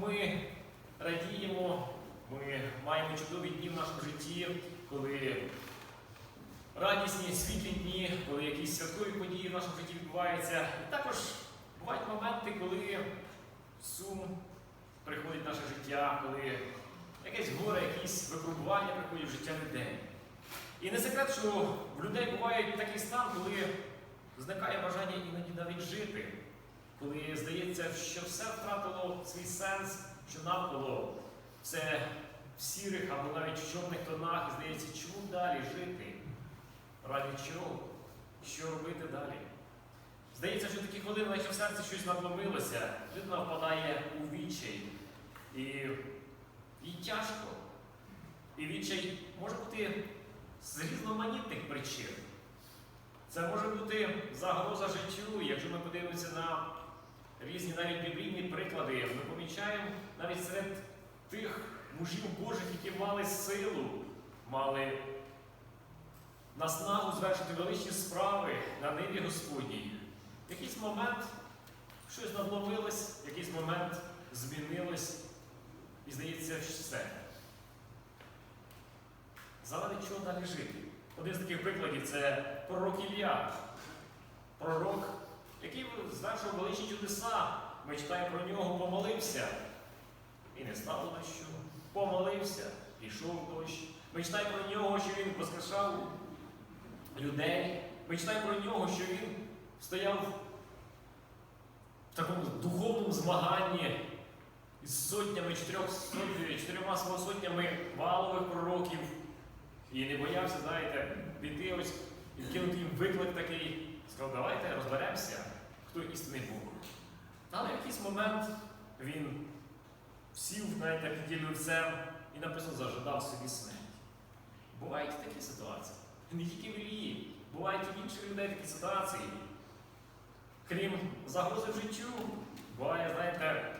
Ми радіємо, ми маємо чудові дні в нашому житті, коли радісні, світлі дні, коли якісь святкові події в нашому житті відбуваються. І також бувають моменти, коли сум приходить в наше життя, коли якесь горе, якісь випробування приходять в життя людей. І не секрет, що в людей буває такий стан, коли зникає бажання іноді навіть жити, коли здається, що все втратило свій сенс, що навколо все в сірих або навіть в чорних тонах, здається, чому далі жити? Раді чого? Що робити далі? Здається, що такі хвилини, наче в серці щось надломилося, людина впадає у відчай. І їй тяжко. І відчай може бути з різноманітних причин. Це може бути загроза життю, якщо ми подивимося на різні навіть біблійні приклади, ми помічаємо навіть серед тих мужів Божих, які мали силу, мали наснагу звершити величні справи на ниві Господній. В якийсь момент щось надломилось, в якийсь момент змінилось, і здається, все. Заради чого далі жити? Один з таких прикладів це пророк Ілля. Пророк, який звершив величні чудеса. Ми читаємо про нього, помолився. І не стало дощу. Помолився, пішов дощ. Ми читаємо про нього, що він воскрешав людей. Ми читаємо про нього, що він стояв в такому духовному змаганні із сотнями, чотирьох сотнями, чотирьома сотнями валових пророків. І не боявся, знаєте, піти ось і кинути їм виклик такий. Сказав, давайте розберемося, хто істинний Бог. Але в якийсь момент він сів, знаєте, під ділюцем і написано, зажадав собі смерть. Бувають такі ситуації. Не тільки в Ілії, бувають і в інших людей такі ситуації. Крім загрози в життю, буває, знаєте,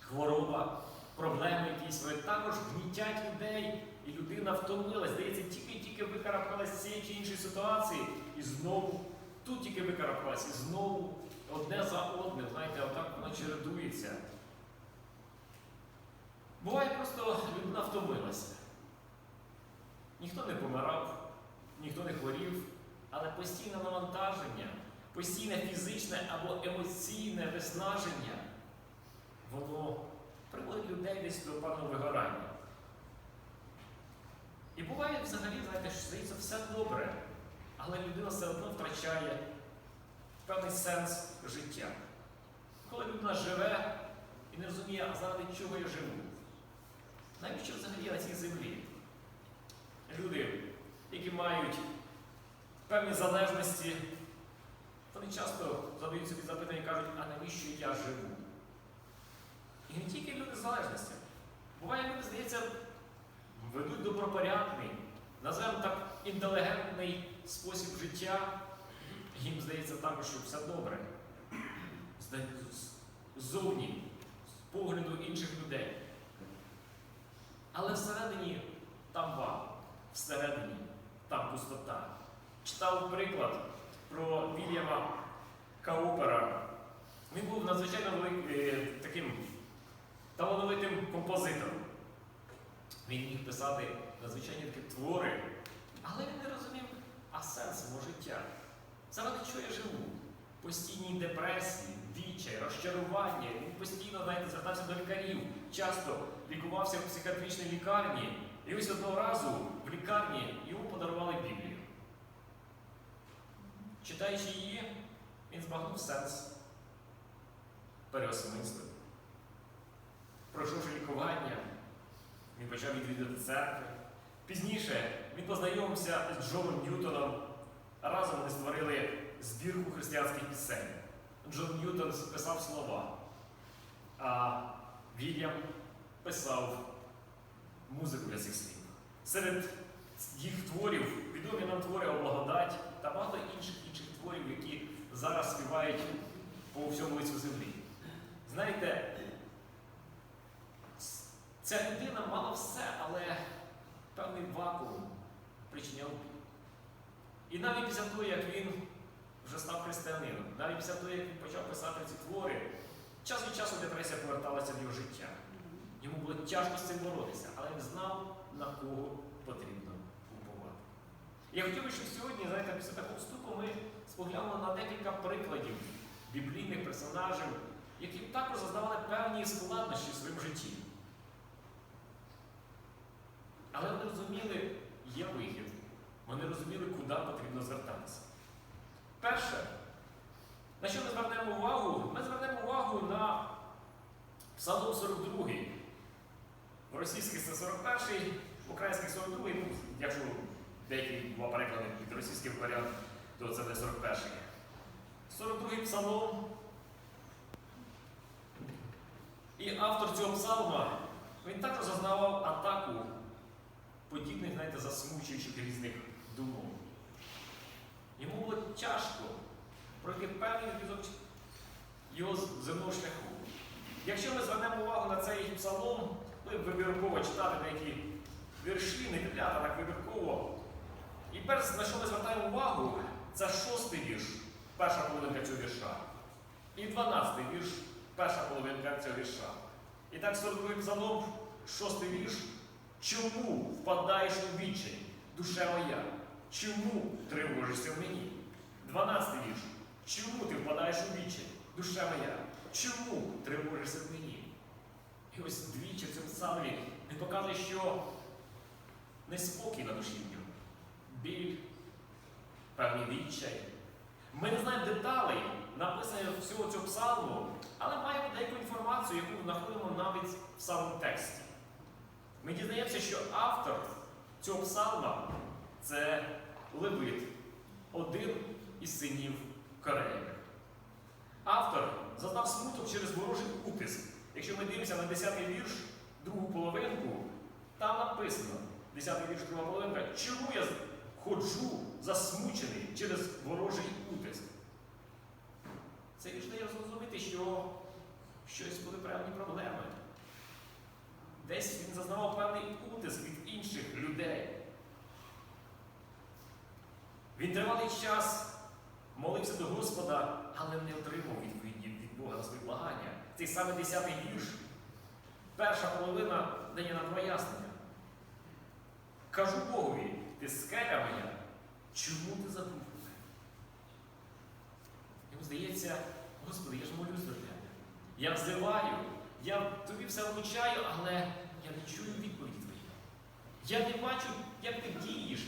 хвороба, проблеми якісь, вони також гнітять людей, і людина втомилась. Здається, тільки-тільки викарабкалась з цієї чи іншої ситуації, і знову тут тільки викарабкалась, і знову одне за одним, знаєте, отак воно чередується. Буває просто людина втомилася. Ніхто не помирав, ніхто не хворів, але постійне навантаження, постійне фізичне або емоційне виснаження, воно приводить людей десь до певного вигорання. І буває взагалі, знаєте, що здається, все добре, але людина все одно втрачає певний сенс життя. Коли людина живе і не розуміє, а заради чого я живу, навіщо взагалі на цій землі? Люди, які мають певні залежності, вони часто задають собі запитання і кажуть, а навіщо я живу? І не тільки люди з залежностями. Буває, люди, здається, ведуть добропорядний, називаємо так інтелігентний спосіб життя. Їм здається також, що все добре. Ззовні, з погляду інших людей. Але всередині там вал, всередині там пустота. Читав приклад про Вільяма Каупера. Він був надзвичайно великим таким талановитим композитором. Він міг писати надзвичайні такі твори, але він не розумів, а сенс мого життя. Заради чого я живу? Постійній депресії, відчай, розчарування. Він постійно знаєте, звертався до лікарів, часто лікувався в психіатричній лікарні. І ось одного разу в лікарні йому подарували Біблію. Читаючи її, він збагнув сенс, переосмислив. Пройшовши лікування, він почав відвідати церкви. Пізніше він познайомився з Джоном Ньютоном. Разом вони створили збірку християнських пісень. Джон Ньютон писав слова, а Вільям писав музику для цих слів. Серед їх творів відомі нам твори о благодать та багато інших інших творів, які зараз співають по всьому лицю землі. Знаєте, ця людина мала все, але певний вакуум причиняв біль. І навіть після того, як він вже став християнином, навіть після того, як він почав писати ці твори, час від часу депресія поверталася в його життя. Йому було тяжко з цим боротися, але він знав, на кого потрібно уповати. Я хотів би, щоб сьогодні, знаєте, після такого вступу ми споглянули на декілька прикладів біблійних персонажів, які також зазнавали певні складнощі в своєму житті. Але вони розуміли, є вихід. Вони розуміли, куди потрібно звертатися. Перше, на що ми звернемо увагу? Ми звернемо увагу на Псалом 42. В російських це 41, в українських 42, ну, якщо деякі два переклади під російський варіант, то це не 41. 42 псалом. І автор цього псалма, він також зазнавав атаку подібних, знаєте, засмучуючих різних думок. Йому було тяжко пройти певний відрізок його земного шляху. Якщо ми звернемо увагу на цей псалом, ми вибірково читати деякі вірші, не підляти так вибірково. І перш на що ми звертаємо увагу, це шостий вірш, перша половинка цього вірша. І дванадцятий вірш, перша половинка цього вірша. І так 42 псалом, шостий вірш. Чому впадаєш у відчай, душа моя? Чому тривожишся в мені? Дванадцятий вірш. Чому ти впадаєш у відчай, душа моя? Чому тривожишся в мені? І ось двічі в цьому псалмі він показує, що неспокій на душі в нього, біль, певний відчай. Ми не знаємо деталей написання всього цього псалму, але маємо деяку інформацію, яку знаходимо навіть в самому тексті. Ми дізнаємося, що автор цього псалма це Левит, один із синів Кореї. Автор зазнав смуток через ворожий утиск. Якщо ми дивимося на 10-й вірш, другу половинку, там написано, 10-й вірш, друга половинка, чому я ходжу засмучений через ворожий утиск? Це вірш дає зрозуміти, що щось були певні проблеми. Десь він зазнавав певний утиск від інших людей. Він тривалий час молився до Господа, але не отримав відповіді від Бога на свої благання. Цей саме 10-й вірш, перша половина дає нам пояснення. Кажу Богові, ти скеля моя, чому ти забув мене? Йому здається, Господи, я ж молюсь до тебе. Я взиваю, я тобі все влучаю, але я не чую відповіді твої. Я не бачу, як ти дієш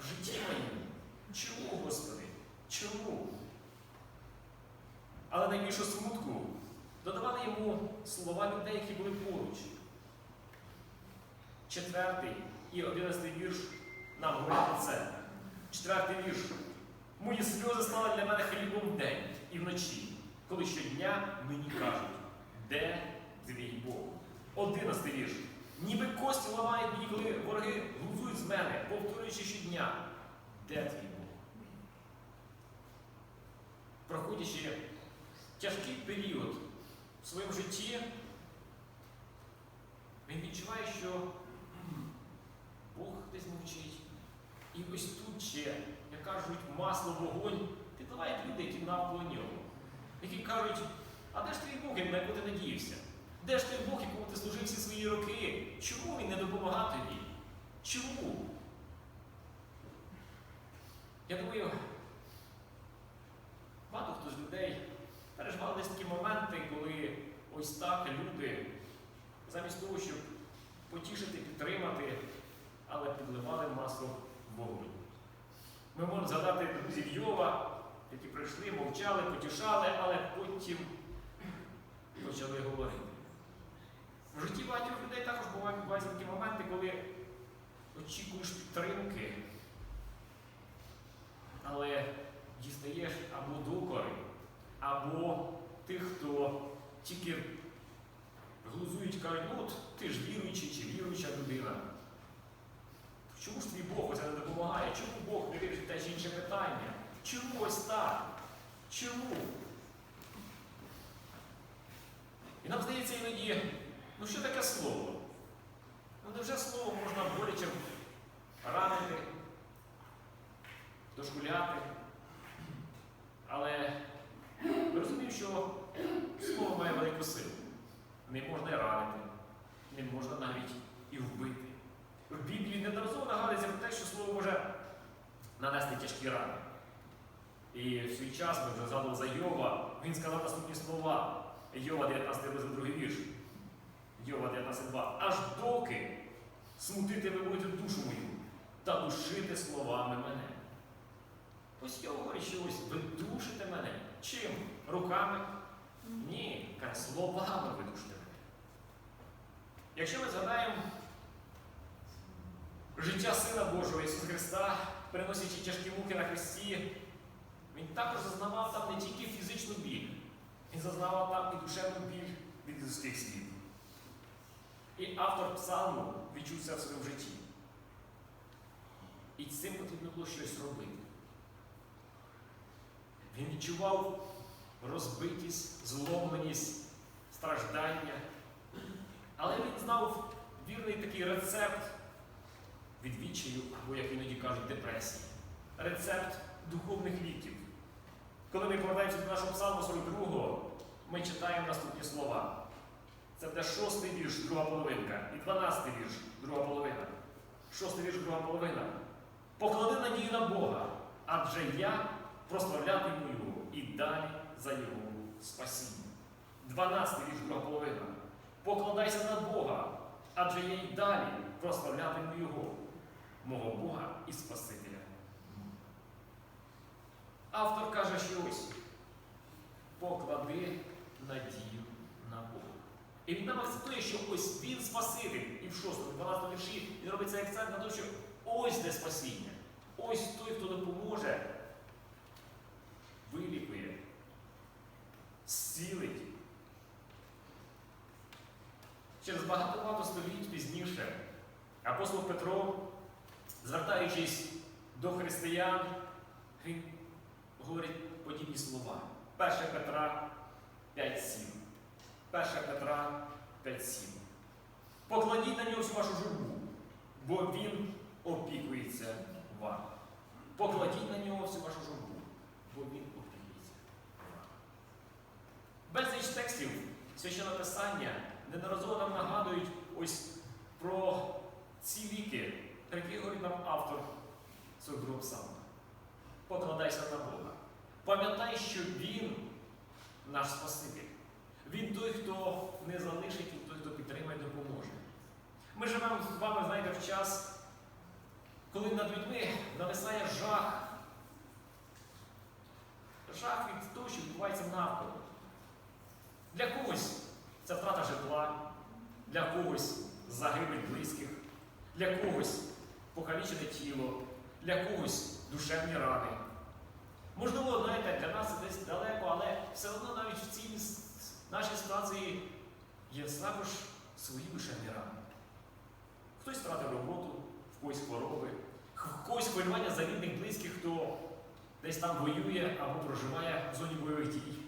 в житті моєму. Чому, Господи? Чому? Але найбільшу смутку додавали йому слова людей, які були поруч. Четвертий і одинадцятий вірш нам говорять про це. Четвертий вірш. Мої сльози стали для мене хлібом вдень і вночі, коли щодня мені кажуть, де твій Бог? Одинадцятий вірш. Ніби кості ламають мені, коли вороги глузують з мене, повторюючи щодня, де твій Бог? Проходячи тяжкий період в своєму житті, він відчуває, що Бог десь мовчить. І ось тут ще, як кажуть, масло вогонь підливають люди, які навколо нього, які кажуть, а де ж твій Бог, на якого ти надіявся? Де ж той Бог, якому ти служив всі свої роки? Чому він не допомагав тобі? Чому? Я думаю, багато хто з людей переживали десь такі моменти, коли ось так люди, замість того, щоб потішити, підтримати, але підливали масло в вогонь. Ми можемо згадати друзів Йова, які прийшли, мовчали, потішали, але потім почали говорити. В житті багатьох людей також бувають бувають такі моменти, коли очікуєш підтримки, але дістаєш або докори, або тих, хто тільки глузують, кажуть, ну от ти ж віруючий чи віруюча людина. Чому ж твій Бог оце не допомагає? Чому Бог не вирішить те чи інше питання? Чому ось так? Чому? І нам здається іноді, ну що таке слово? Ну невже слово можна боляче ранити, дошкуляти? Але ми розуміємо, що слово має велику силу. не можна й ранити, не можна навіть і вбити. В Біблії неодноразово нагадується про те, що слово може нанести тяжкі рани. І в свій час ми вже згадували за Йова, він сказав наступні слова. Йова 19 розділ, другий вірш. Йова 19.2. Аж доки смутити ви будете душу мою та душити словами мене. Ось я говорю, що ось ви душите мене. Чим? Руками? Ні, каже, словами ви душите мене. Якщо ми згадаємо життя Сина Божого Ісуса Христа, переносячи тяжкі муки на Христі, Він також зазнавав там не тільки фізичну біль, він зазнавав там і душевну біль від людських слів. І автор псалму відчув це в своєму житті. І з цим потрібно було щось робити. Він відчував розбитість, зломленість, страждання. Але він знав вірний такий рецепт від відчаю, або, як іноді кажуть, депресії. Рецепт духовних ліків. Коли ми повертаємося до нашого псалму 42, ми читаємо наступні слова. Це буде шостий вірш, друга половинка, і дванадцятий вірш, друга половина. Шостий вірш, друга половина. Поклади надію на Бога, адже я прославлятиму Його і далі за Його спасіння. Дванадцятий вірш, друга половина. Покладайся на Бога, адже я й далі прославлятиму Його, мого Бога і Спасителя. Автор каже, що ось поклади надію на Бога. І він нам акцентує, що ось він Спаситель. І в 6, 12 вірші він робить цей акцент на те, що ось де спасіння. Ось той, хто допоможе, вилікує, зцілить. Через багато-багато століть пізніше апостол Петро, звертаючись до християн, він говорить подібні слова. 1 Петра 5.7. 1 Петра 5.7. Покладіть на нього всю вашу журбу, бо він опікується вами. Покладіть на нього всю вашу журбу, бо він опікується вами. Безліч текстів священного писання неодноразово нам нагадують ось про ці віки, про які говорить нам автор цього другого псалма. Покладайся на Бога. Пам'ятай, що Він наш Спаситель. Він той, хто не залишить, він той, хто підтримає, допоможе. Ми живемо з вами, знаєте, в час, коли над людьми нависає жах. Жах від того, що відбувається навколо. Для когось це втрата житла, для когось загибель близьких, для когось покалічене тіло, для когось душевні рани. Можливо, знаєте, для нас це десь далеко, але все одно навіть в цій нашій ситуації є також свої душевні рани. Хтось втратив роботу, в когось хвороби, в когось хвилювання за рідних близьких, хто десь там воює або проживає в зоні бойових дій,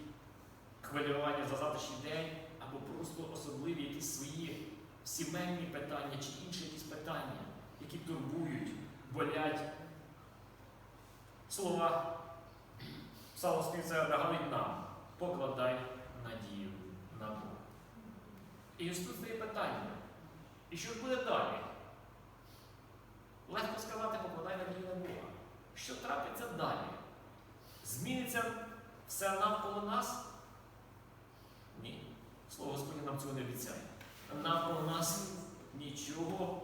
хвилювання за завтрашній день, або просто особливі якісь свої сімейні питання чи інші якісь питання, які турбують, болять. Слова псалмоспівця нагадують нам, покладай надію на Бога. І ось тут стає питання. І що буде далі? Легко сказати, покладай надію на Бога. Що трапиться далі? Зміниться все навколо нас? Ні. Слово Господнє нам цього не обіцяє. Навколо нас нічого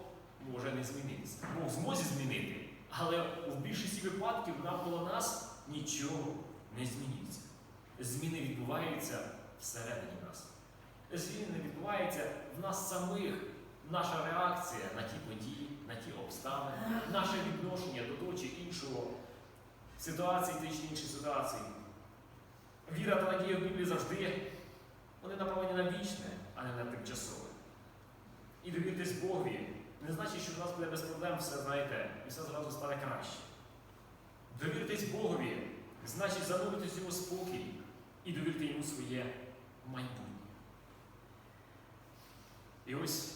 може не змінитися. Бог змозі змінити, але в більшості випадків навколо нас нічого не змінюється. Зміни відбуваються всередині нас. Зміни відбуваються в нас самих. Наша реакція на ті події, на ті обставини, наше відношення до того чи іншого ситуації, чи іншої ситуації. Віра та надія в Біблії завжди вони направлені на вічне, а не на тимчасове. І довіртесь Богові не значить, що в нас буде без проблем все, знаєте, і все зразу стане краще. Довіртесь Богові значить зануритись йому спокій і довірити йому своє майбутнє. І ось,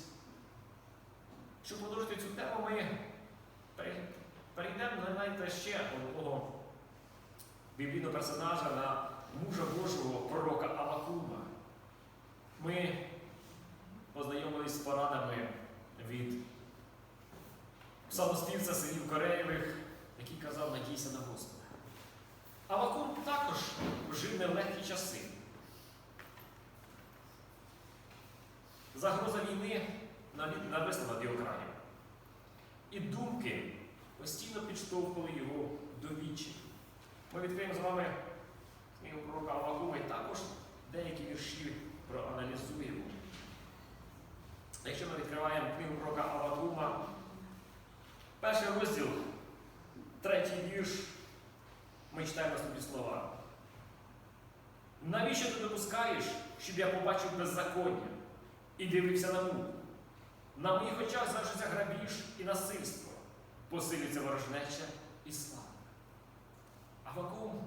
щоб продовжити цю тему, ми перейдемо знаєте, ще одного біблійного персонажа на мужа Божого пророка Авакума. Ми познайомились з порадами від псалмоспівця синів Кореєвих, який казав надійся на Господа. Авакум також жив не в легкі часи. Загроза війни нависла над його краєм. І думки постійно підштовхували його до вічі. Ми відкриємо з вами книгу пророка Авакума і також деякі вірші проаналізуємо. Якщо ми відкриваємо книгу пророка Авакума, перший розділ, третій вірш, ми читаємо наступні слова. Навіщо ти допускаєш, щоб я побачив беззаконня і дивився на муку? На моїх очах звершиться грабіж і насильство, посилюється ворожнеча і слава. А вакуум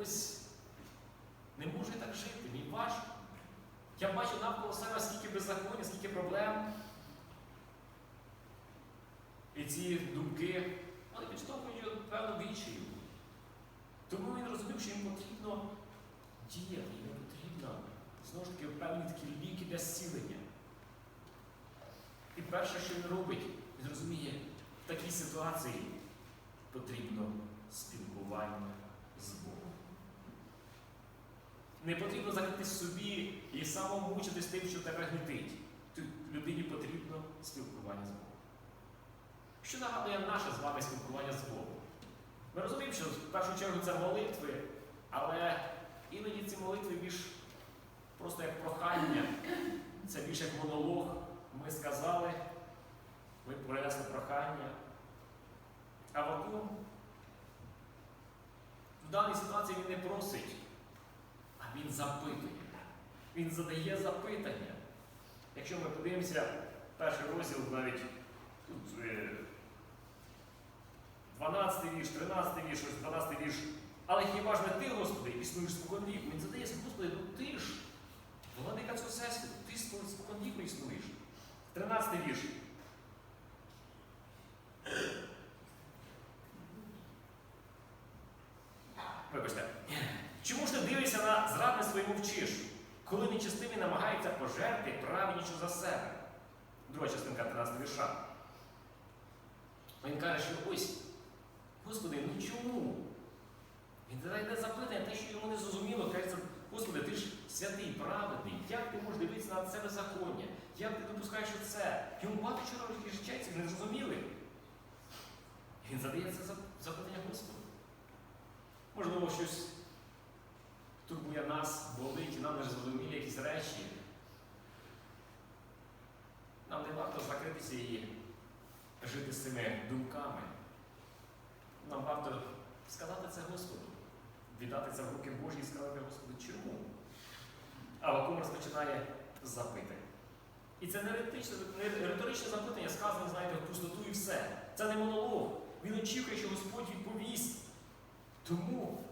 ось не може так жити, мені важко. Я бачу навколо себе скільки беззаконня, скільки проблем. І ці думки, вони підштовхують певну вічію. Тому він розумів, що йому потрібно діяти, знову ж таки певні такі ліки для зцілення. І перше, що він робить, він розуміє, в такій ситуації потрібно спілкування з Богом. Не потрібно закритись собі і самомучитись тим, що тебе гнітить. Людині потрібно спілкування з Богом. Що нагадує наше з вами спілкування з Богом? Ми розуміємо, що в першу чергу це молитви, але іноді ці молитви більш просто як прохання, це більше як монолог. Ми сказали, ми принесли прохання. А вакуум в даній ситуації він не просить, а він запитує. Він задає запитання. Якщо ми подивимося, перший розділ навіть тут е, 12 вірш, 13 вірш, ось 12 вірш. Але хіба ж не ти, Господи, існуєш споконвіку? Він задає, Господи, ну ти ж, владика цього всесвіту, ти споконвіку існуєш. 13 вірш. Вибачте. Чому ж ти дивишся на зрадництво і мовчиш, коли нечестиві намагаються пожерти праведнічу за себе? Друга частинка 13 вірша. Він каже, що ось, Господи, ну чому? Він задає запитання, те, що йому не зрозуміло, каже, Господи, ти ж святий, праведний, як ти можеш дивитися на це беззаконня? Як ти допускаєш це? Йому багато чого речей, він не зрозумілий. Він задає це запитання Господу. Можливо, щось турбує нас, болить, і нам не зрозумілі якісь речі. Нам не варто закритися і жити з цими думками. Нам варто сказати це Господу, віддати це в руки Божі і сказати Господу, чому? А Вакум розпочинає з запитань. І це не риторичне, не риторичне запитання, сказане, знаєте, в пустоту і все. Це не монолог. Він очікує, що Господь відповість. Тому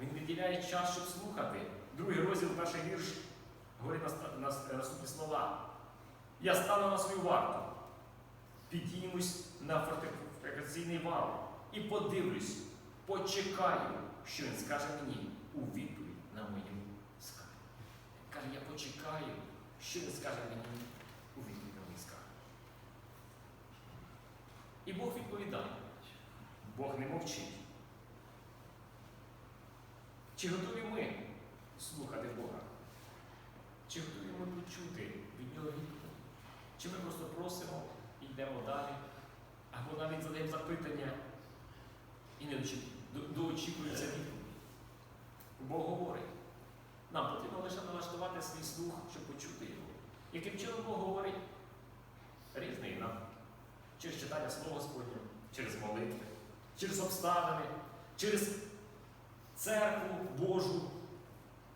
він виділяє час, щоб слухати. Другий розділ, перший вірш, говорить нас- наступні слова. Я стану на свою варту, підіймусь на фортифікаційний вал і подивлюсь, почекаю, що він скаже мені у відповідь на мою скаргу. Каже, я почекаю, що він скаже мені у відповідь на мою скаргу. І Бог відповідає. Бог не мовчить. Чи готові ми слухати Бога? Чи готові ми почути від нього відповідь? Чи ми просто просимо і йдемо далі? Або навіть задаємо запитання і не до- доочікується відповідь? Бог говорить. Нам потрібно лише налаштувати свій слух, щоб почути його. Яким чином Бог говорить? Різний нам. Через читання Слова Господнього, через молитви, через обставини, через церкву Божу,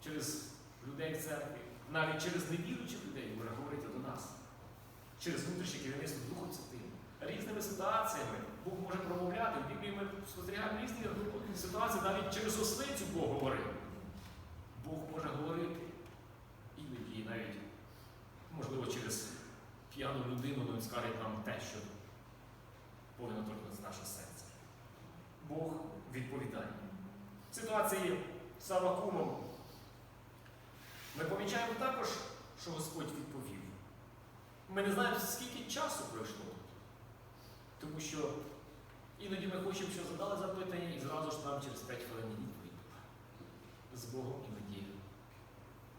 через людей в церкві, навіть через невіруючих людей може говорити до нас, через внутрішнє керівництво Духом Святим. Різними ситуаціями Бог може промовляти. В Біблії ми спостерігаємо різні ситуації, навіть через ослицю Бог говорив. Бог може говорити. Іноді навіть, можливо, через п'яну людину він скаже нам те, що повинно торкнутися наше серце. Бог відповідає. Ситуації з Авакумом ми помічаємо також, що Господь відповів. Ми не знаємо, скільки часу пройшло. Тому що іноді ми хочемо, щоб задали запитання, і зразу ж нам через 5 хвилин відповідь. З Богом іноді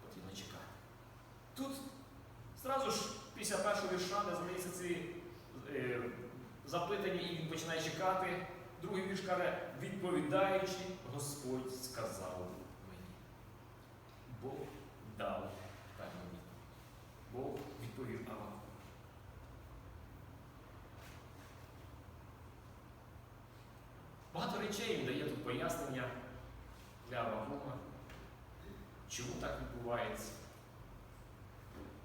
потрібно чекати. Тут зразу ж після першого вірша, де задається ці е, запитання, і він починає чекати. Другий вірш каже, відповідаючи, Господь сказав мені. Бог дав певну відповідь. Бог відповів Авакуму. Багато речей він дає тут пояснення для Авакума, чому так відбувається,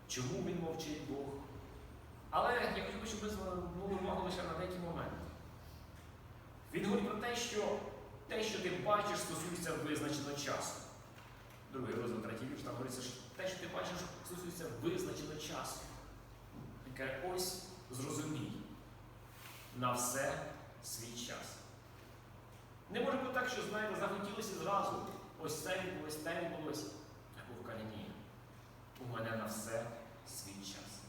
чому він мовчить Бог. Але я хотів би, щоб ми звернули увагу лише на деякі моменти. Він говорить про те, що те, що ти бачиш, стосується визначеного часу. Другий розділ, третій вірш, там говориться, що те, що ти бачиш, стосується визначеного часу. Він каже, ось зрозумій, на все свій час. Не може бути так, що, знаєте, захотілося зразу. Ось це відбулось, те відбулось. А Бог каже, ні. У мене на все свій час.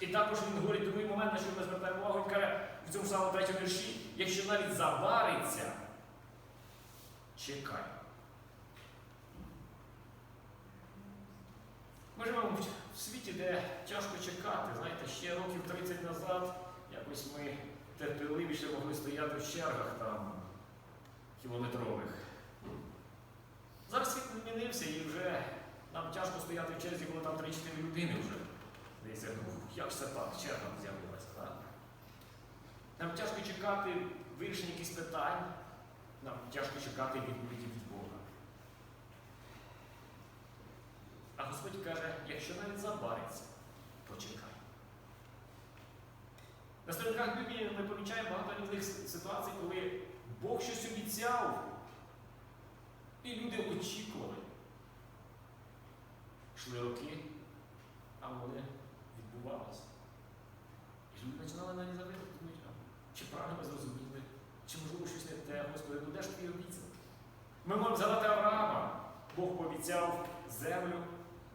І також він говорить другий момент, на що ми звертаємо увагу, він каже в цьому самому третьому вірші, якщо навіть завариться, чекай. Ми живемо в- світі, де тяжко чекати. Знаєте, ще років 30 назад якось ми терпеливіше могли стояти в чергах там кілометрових. Зараз світ змінився і вже нам тяжко стояти в черзі, коли там 3-4 людини вже. Здається, ну як ж це так, черга з'явилася, так? Нам тяжко чекати вирішення якихось питань, нам тяжко чекати відповіді від Бога. А Господь каже, якщо навіть забариться, почекай. На сторінках Біблії ми помічаємо багато різних ситуацій, коли Бог щось обіцяв, і люди очікували. Йшли роки, а вони відбувалися. І люди починали на не завидати, думають, чи правильно ми зрозуміли, чи можливо щось не те, Господи, ну де ж твій обіцяв? Ми можемо згадати Авраама. Бог пообіцяв землю,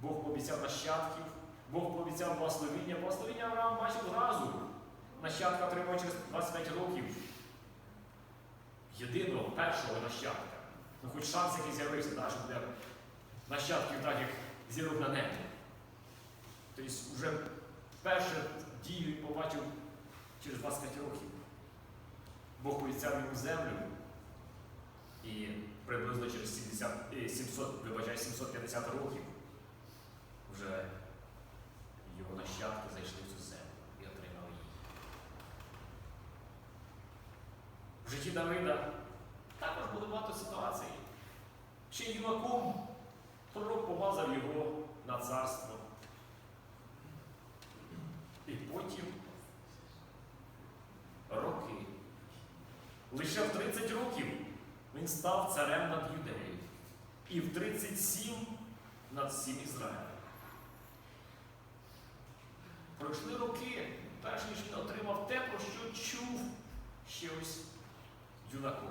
Бог пообіцяв нащадків, Бог пообіцяв благословіння. Благословіння Авраам бачив зразу. Нащадка отримав через 25 років. Єдиного першого нащадка. Ну хоч шанс який з'явився, да, що буде нащадків так, як зірок на небі. Тобто вже перше дію він побачив через 25 років. Бог пообіцяв йому землю. І приблизно через 70, е, 700, вибачаю, 750 років вже його нащадки зайшли в цю землю і отримали її. В житті Давида також було багато ситуацій. Ще юнаком пророк помазав його на царство. І потім роки. Лише в 30 років він став царем над Юдеєю. І в 37 над всім Ізраїлем. Пройшли роки, перш ніж він отримав те, про що чув ще ось юнаком.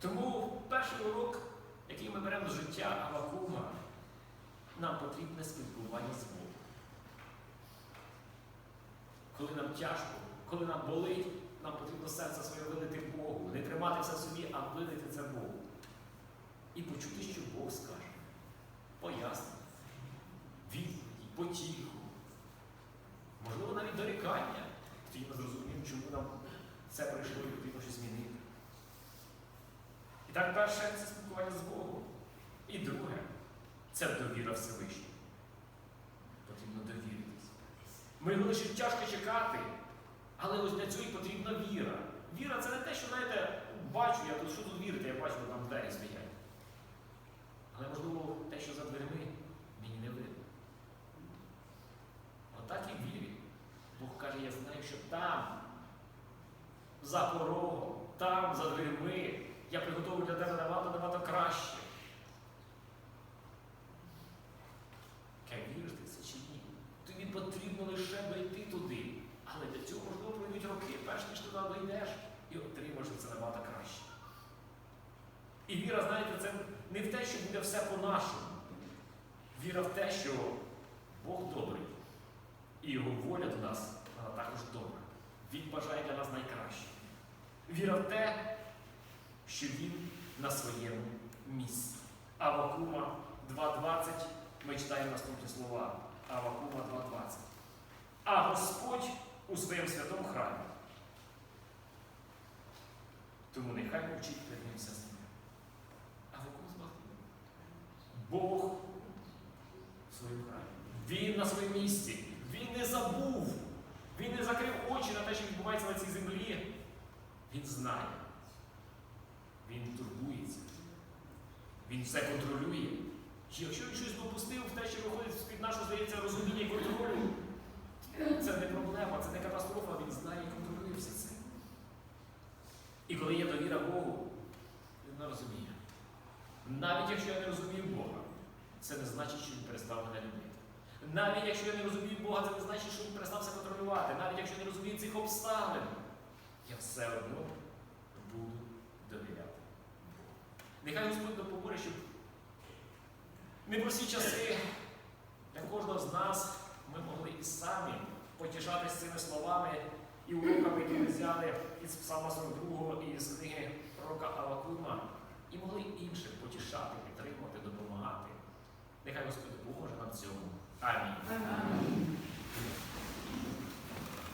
Тому перший урок, який ми беремо з життя Авакума, нам потрібне спілкування з Богом. Коли нам тяжко, коли нам болить, нам потрібно серце своє вилити Богу. Не тримати все собі, а вилити це Богу. І почути, що Бог скаже. Пояснення, відповіді, потіху. Можливо, навіть дорікання. Тоді ми зрозуміємо, чому нам це прийшло і потрібно щось змінити. І так, перше це спілкування з Богом. І друге це довіра Всевишньому. Потрібно довіритися. Ми його лише тяжко чекати, але ось для цього і потрібна віра. Віра це не те, що, знаєте, бачу, я тут що тут вірити, я бачу, там двері стоять. Але можливо те, що за дверми, мені не видно. Отак і вірі. Бог каже, я знаю, що там, за порогом, там, за дверми, я приготовлю для тебе набагато набагато краще. Віриш ти це чи ні? Тобі потрібно лише дойти туди. Але для цього, можливо, пройдуть роки, перш ніж туди дойдеш, і отримаєш це набагато краще. І віра, знаєте, це не в те, що буде все по-нашому. Віра в те, що Бог добрий, і Його воля до нас вона також добра. Він бажає для нас найкраще. Віра в те, що Він на своєму місці. Авакума 2.20 ми читаємо наступні слова. Авакума 2.20. А Господь у своєму святому храмі. Тому нехай мовчить перед ним земля. Авакум збагнув. Бог в своєму храмі. Він на своєму місці. Він не забув. Він не закрив очі на те, що відбувається на цій землі. Він знає. Він турбується. Він все контролює. І Якщо він щось допустив те, що виходить з-під нашого, здається, розуміння і контролю, це не проблема, це не катастрофа, він знає і контролює все це. І коли є довіра Богу, людина розуміє. Навіть якщо я не розумію Бога, це не значить, що він перестав мене любити. Навіть якщо я не розумію Бога, це не значить, що він перестав себе контролювати. Навіть якщо я не розумію цих обставин, я все одно буду довіряти Богу. Нехай Господь допоможе, щоб непрості часи для кожного з нас ми могли і самі потішатися цими словами і уроками, які ми взяли із Псалма 42 і з книги пророка Авакума, і могли інших потішати, підтримувати, допомагати. Нехай Господь допоможе нам цьому. Амінь. Амінь.